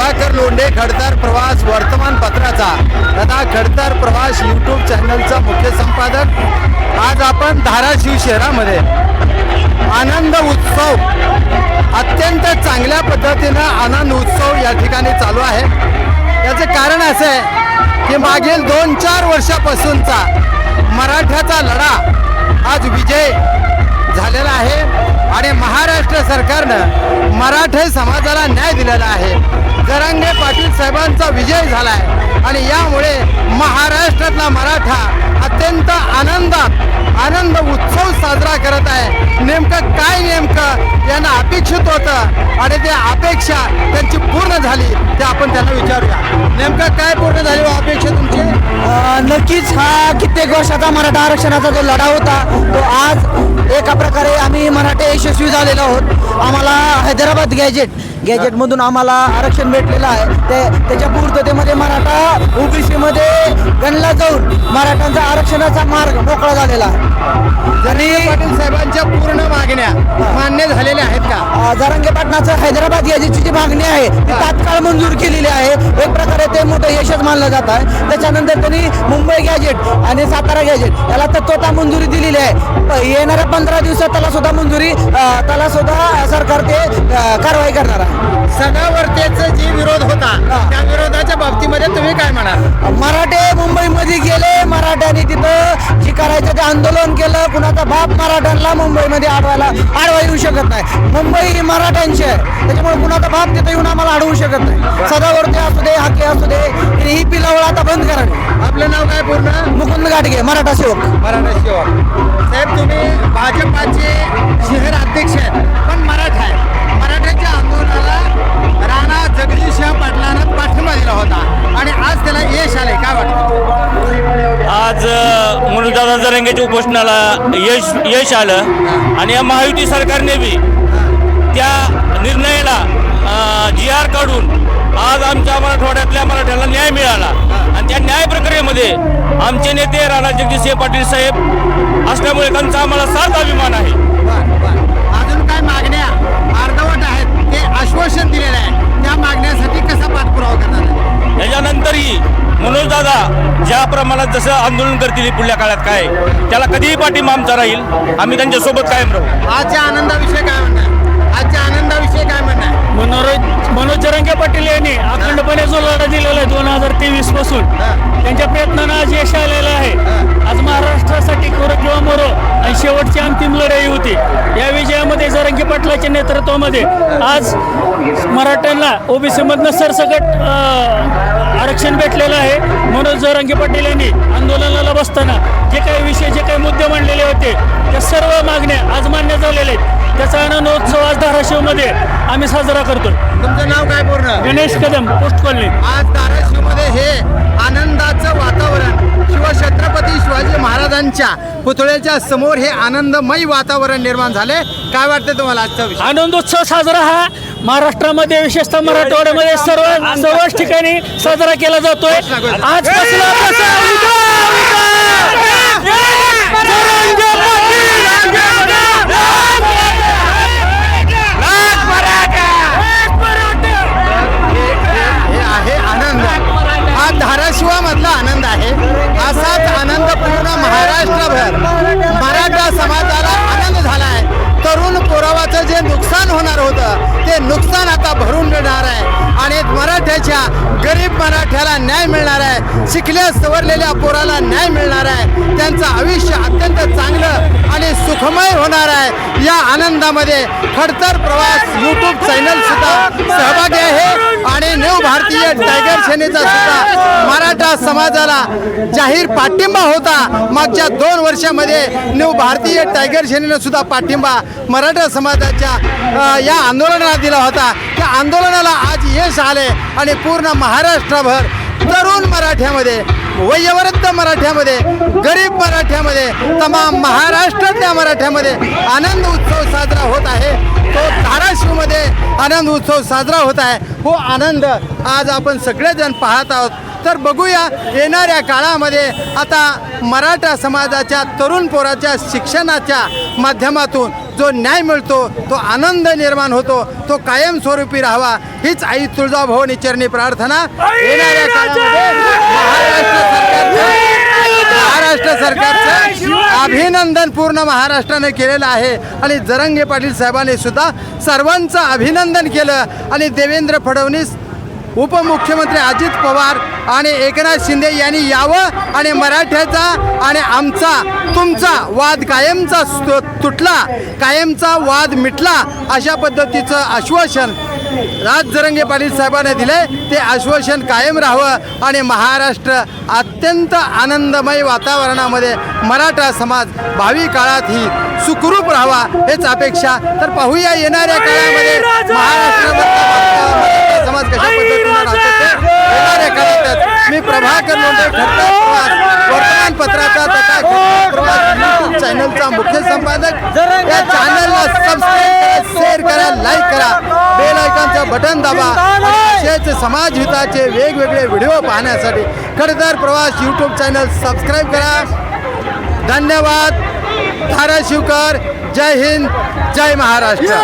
प्रभाकर लोंढे खडतर प्रवास वर्तमानपत्राचा. तथा खडतर प्रवास यूट्यूब चॅनलचा मुख्य संपादक. आज आपण धाराशिव शहरामध्ये आनंद उत्सव अत्यंत चांगल्या पद्धतीनं आनंद उत्सव या ठिकाणी चालू आहे. याचं कारण असं आहे की मागील दोन चार वर्षापासूनचा मराठ्याचा लढा आज विजय झालेला आहे. सरकारनं मराठे समाजाला न्याय दिलेला आहे. जरांगे पाटील साहेबांचा विजय झाला आहे आणि यामुळे महाराष्ट्रातला मराठा अत्यंत आनंदात आनंद उत्सव साजरा करत आहे. नेमकं काय नेमकं? यांना अपेक्षित आणि ते अपेक्षा त्यांची पूर्ण झाली ते आपण त्यांना विचारूया. नेमकं काय पूर्ण झाली अपेक्षा तुमची? नक्कीच हा कित्येक वर्षाचा मराठा आरक्षणाचा जो लढा होता तो आज एका प्रकारे आम्ही मराठे यशस्वी झालेलो आहोत. आम्हाला हैदराबाद गॅजेट गॅजेटमधून आम्हाला आरक्षण भेटलेलं आहे. ते त्याच्या पूर्ततेमध्ये मराठा ओबीसीमध्ये गणला जाऊन मराठ्यांचा आरक्षणाचा मार्ग मोकळा झालेला आहे. जरांगे पाटील साहेबांच्या पूर्ण मागण्या मान्य झालेल्या आहेत का? जरांगे पाटणाचं हैदराबाद गॅजेटची जी मागणी आहे ती तात्काळ मंजूर केलेली आहे. एक प्रकारे ते मोठं यशच मानलं जात आहे. त्याच्यानंतर त्यांनी मुंबई गॅजेट आणि सातारा गॅजेट याला तत्वता मंजुरी दिलेली आहे. येणाऱ्या पंधरा दिवसात त्याला सुद्धा मंजुरी त्याला सुद्धा सरकार ते कारवाई करणार आहे. सदावर्तेचा जे विरोध होता त्या विरोधाच्या बाबतीमध्ये तुम्ही काय म्हणाल? मराठे मुंबईमध्ये गेले मराठ्यांनी तिथं जी करायचं ते आंदोलन केलं कुणाचा बाप मराठ्यांना मुंबईमध्ये आडवायला आडवा येऊ शकत नाही. मुंबई ही मराठ्यांची आहे त्याच्यामुळे कुणाचा बाप तिथं येऊन आम्हाला अडवू शकत नाही. सदावरती असू दे हाके असू दे ही पिलावळ आता बंद करावी. आपलं नाव काय पूर्ण? मुकुंद गाडगे मराठा सेवक. मराठा सेवक. साहेब तुम्ही भाजपाचे शहर अध्यक्ष आहेत पण मराठा आहे. मराठ्याच्या आंदोलनाला राणा जगदीशसिंह पाटलानं पाठिंबा दिला होता. आणि आज त्याला यश आले काय वाटतं? आज मनोजदादा जरंगेच्या उपोषणाला यश यश आलं. आणि या महायुती सरकारने बी त्या निर्णयाला जी आर काढून आज आमच्या मराठवाड्यातल्या मराठ्याला न्याय मिळाला. आणि त्या न्याय प्रक्रियेमध्ये आमचे नेते राणा जगदीशसिंह पाटील साहेब असल्यामुळे त्यांचा आम्हाला साथ अभिमान आहे. जसं आंदोलन करतील पुढल्या काळात काय? त्याला कधीही पाठिंबा आमचा राहील. आम्ही त्यांच्यासोबत कायम राहू. आजच्या आनंदाविषयी काय म्हणणार आजच्या आनंदाविषयी काय म्हणणार मनोज मनोज जरंगे पाटील यांनी अखंडपणे जो लढा दिलेला आहे दोन हजार तेवीसपासून त्यांच्या प्रयत्नानं आज यश आलेलं आहे. आज महाराष्ट्रासाठी शेवटची अंतिम लढाई होती. या विजयामध्ये जरंगे पाटलाच्या नेतृत्वामध्ये आज मराठ्यांना ओबीसी मधनं सरसकट आरक्षण भेटलेलं आहे. मनोज जरंगे पाटील यांनी आंदोलनाला बसताना जे काही विषय जे काही मुद्दे मांडलेले होते त्या सर्व मागण्या आज मान्य झालेल्या आहेत. त्याचा आनंदोत्सव आज धाराशिवमध्ये आम्ही साजरा करतोय. तुमचं नाव काय पूर्ण? Ganesh Kadam post colony. आज धाराशिवमध्ये हे आनंदाचं महाराजांच्या पुतळ्याच्या समोर हे आनंदमयी वातावरण निर्माण झाले काय वाटतं तुम्हाला आजचा विषय आनंदोत्सव साजरा हा महाराष्ट्रामध्ये विशेषतः मराठवाड्यामध्ये सर्व सर्वच ठिकाणी साजरा केला जातोय आज महाराष्ट्रभर. मराठा समाजाला आनंद झाला आहे तरुण पोरावाचं जे नुकसान होणार होतं ते नुकसान आता भरून मिळणार आहे. आणि मराठ्याच्या गरीब मराठ्याला न्याय मिळणार आहे. शिकल्या सवरलेल्या पोराला न्याय मिळणार आहे. त्यांचं आयुष्य अत्यंत चांगलं आणि सुखमय होणार आहे. या आनंदामध्ये खडतर प्रवास यूट्यूब चॅनल सुद्धा सहभागी आहे. आणि न्यू भारतीय टायगर सेनेचा सुद्धा मराठा समाजाला जाहीर पाठिंबा होता. मागच्या दोन वर्षामध्ये न्यू भारतीय टायगर सेनेनं सुद्धा पाठिंबा मराठा समाजाच्या या आंदोलनाला दिला होता. त्या आंदोलनाला आज यश आले आणि पूर्ण महाराष्ट्रभर तरुण मराठ्यामध्ये वयोवृद्ध मराठ्यामध्ये गरीब मराठ्यामध्ये तमाम महाराष्ट्रातल्या मराठ्यामध्ये आनंद उत्सव साजरा होत आहे. तो धाराशिवमध्ये आनंद उत्सव साजरा होत आहे. हो आनंद आज आपण सगळेजण पाहत आहोत. तर बघूया येणाऱ्या काळामध्ये आता मराठा समाजाच्या तरुण पोराच्या शिक्षणाच्या माध्यमातून जो न्याय मिळतो तो आनंद निर्माण होतो तो कायमस्वरूपी राहावा हीच आई तुळजाभवानी चरणी प्रार्थना. येणाऱ्या काळामध्ये महाराष्ट्र सरकारचं अभिनंदन पूर्ण महाराष्ट्राने केलेलं आहे. आणि जरंगे पाटील साहेबांनी सुद्धा सर्वांचं अभिनंदन केलं. आणि देवेंद्र फडणवीस उपमुख्यमंत्री अजित पवार आणि एकनाथ शिंदे यांनी यावं आणि मराठ्याचा आणि आमचा तुमचा वाद कायमचा तुटला कायमचा वाद मिटला अशा पद्धतीचं आश्वासन राज जरंगे पाटील साहेबांनी दिले. ते आश्वासन कायम राहावं आणि महाराष्ट्र अत्यंत आनंदमय वातावरणामध्ये मराठा समाज भावी काळात ही सुखरूप राहावा हेच अपेक्षा. तर पाहूया येणाऱ्या काळामध्ये महाराष्ट्रामधला मराठा समाज कशा पद्धतीने येणाऱ्या काळातच मी प्रभाकर लोंढे ठरता वर्तमानपत्राचा तथा खडतर प्रवास यूट्यूब चॅनलचा मुख्य संपादक. या चॅनलला सबस्क्राईब करा शेअर करा लाईक करा. बेल आयकॉनचं बटन दाबा. आणि असेच समाज हिताचे वेगवेगळे व्हिडिओ पाहण्यासाठी खडतर प्रवास यूट्यूब चॅनल सबस्क्राईब करा. धन्यवाद. धाराशिवकर जय हिंद. जय महाराष्ट्र.